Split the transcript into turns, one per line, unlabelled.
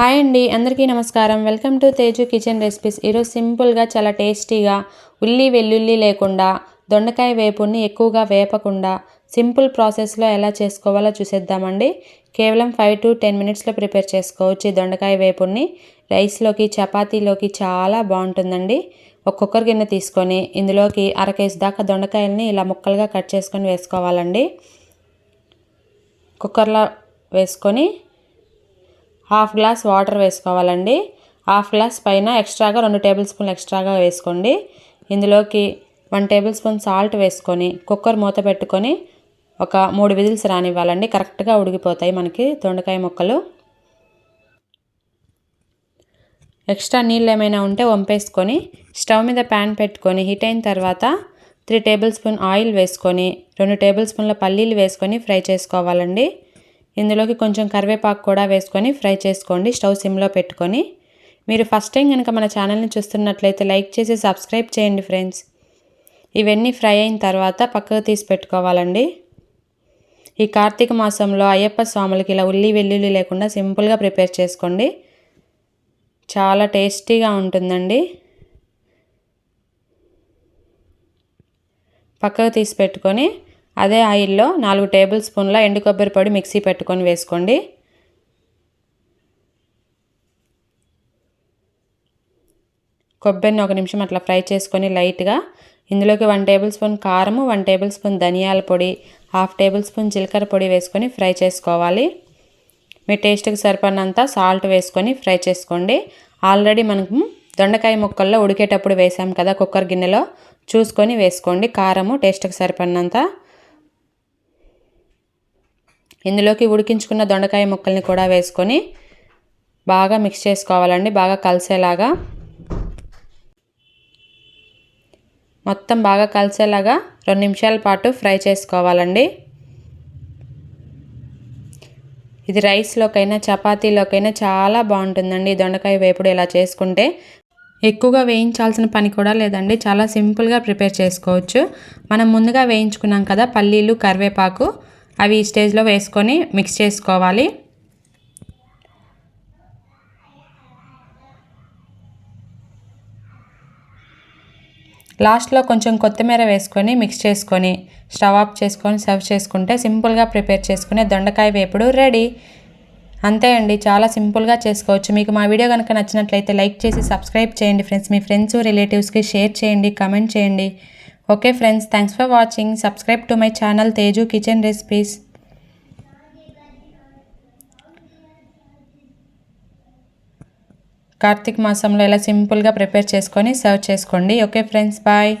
Hi అండి అందరికీ నమస్కారం. Welcome to Teju kitchen recipes. ఈరోజు సింపుల్గా చాలా టేస్టీగా ఉల్లి వెల్లుల్లి లేకుండా దొండకాయ వేపుని ఎక్కువగా వేపకుండా సింపుల్ ప్రాసెస్లో ఎలా చేసుకోవాలో చూసేద్దామండి. కేవలం ఫైవ్ టు టెన్ మినిట్స్లో ప్రిపేర్ చేసుకోవచ్చు ఈ దొండకాయ వేపుని. రైస్లోకి చపాతీలోకి చాలా బాగుంటుందండి. ఒక్కొక్కరి గిన్నె తీసుకొని ఇందులోకి అర కేజీ దాకా దొండకాయల్ని ఇలా ముక్కలుగా కట్ చేసుకొని వేసుకోవాలండి. కుక్కర్లో వేసుకొని హాఫ్ గ్లాస్ వాటర్ వేసుకోవాలండి. హాఫ్ గ్లాస్ పైన ఎక్స్ట్రాగా రెండు టేబుల్ స్పూన్లు ఎక్స్ట్రాగా వేసుకోండి. ఇందులోకి వన్ టేబుల్ స్పూన్ సాల్ట్ వేసుకొని కుక్కర్ మూత పెట్టుకొని ఒక మూడు విజిల్స్ రానివ్వాలండి. కరెక్ట్గా ఉడికిపోతాయి మనకి దొండకాయ ముక్కలు. ఎక్స్ట్రా నీళ్ళు ఏమైనా ఉంటే వంపేసుకొని స్టవ్ మీద ప్యాన్ పెట్టుకొని హీట్ అయిన తర్వాత త్రీ టేబుల్ స్పూన్ ఆయిల్ వేసుకొని రెండు టేబుల్ స్పూన్ల పల్లీలు వేసుకొని ఫ్రై చేసుకోవాలండి. ఇందులోకి కొంచెం కరివేపాకు కూడా వేసుకొని ఫ్రై చేసుకోండి. స్టవ్ సిమ్లో పెట్టుకొని మీరు ఫస్ట్ టైం కనుక మన ఛానల్ని చూస్తున్నట్లయితే లైక్ చేసి సబ్స్క్రైబ్ చేయండి ఫ్రెండ్స్. ఇవన్నీ ఫ్రై అయిన తర్వాత పక్కకు తీసి పెట్టుకోవాలండి. ఈ కార్తీక మాసంలో అయ్యప్ప స్వాములకి ఇలా ఉల్లి వెల్లుల్లి లేకుండా సింపుల్గా ప్రిపేర్ చేసుకోండి. చాలా టేస్టీగా ఉంటుందండి. పక్కకు తీసి పెట్టుకొని అదే ఆయిల్లో నాలుగు టేబుల్ స్పూన్ల ఎండు కొబ్బరి పొడి మిక్సీ పెట్టుకొని వేసుకోండి. కొబ్బరిని ఒక నిమిషం అట్లా ఫ్రై చేసుకొని లైట్గా ఇందులోకి వన్ టేబుల్ స్పూన్ కారము వన్ టేబుల్ స్పూన్ ధనియాల పొడి హాఫ్ టేబుల్ స్పూన్ జీలకర్ర పొడి వేసుకొని ఫ్రై చేసుకోవాలి. మీ టేస్ట్కి సరిపడినంత సాల్ట్ వేసుకొని ఫ్రై చేసుకోండి. ఆల్రెడీ మనకు దొండకాయ ముక్కల్లో ఉడికేటప్పుడు వేసాం కదా కుక్కర్ గిన్నెలో. చూసుకొని వేసుకోండి. కారము టేస్ట్కి సరిపడినంత. ఇందులోకి ఉడికించుకున్న దొండకాయ ముక్కల్ని కూడా వేసుకొని బాగా మిక్స్ చేసుకోవాలండి. బాగా కలిసేలాగా. మొత్తం బాగా కలిసేలాగా రెండు నిమిషాల పాటు ఫ్రై చేసుకోవాలండి. ఇది రైస్లోకైనా చపాతీలోకైనా చాలా బాగుంటుందండి దొండకాయ వేపుడు ఇలా చేసుకుంటే. ఎక్కువగా వేయించాల్సిన పని కూడా లేదండి. చాలా సింపుల్గా ప్రిపేర్ చేసుకోవచ్చు. మనం ముందుగా వేయించుకున్నాం కదా పల్లీలు కరివేపాకు. అవి ఈ స్టేజ్లో వేసుకొని మిక్స్ చేసుకోవాలి. లాస్ట్లో కొంచెం కొత్తిమీర వేసుకొని మిక్స్ చేసుకొని స్టవ్ ఆఫ్ చేసుకొని సర్వ్ చేసుకుంటే సింపుల్గా ప్రిపేర్ చేసుకునే దొండకాయ వేపుడు రెడీ అంతే అండి చాలా సింపుల్గా చేసుకోవచ్చు. మీకు మా వీడియో కనుక నచ్చినట్లయితే లైక్ చేసి సబ్స్క్రైబ్ చేయండి ఫ్రెండ్స్ మీ ఫ్రెండ్స్ రిలేటివ్స్కి షేర్ చేయండి కమెంట్ చేయండి. Okay friends thanks for watching subscribe to my channel Teju kitchen recipes Karthika మాసంలో ఇలా సింపుల్గా ప్రిపేర్ చేసుకొని సర్వ్ చేసుకోండి. Okay friends bye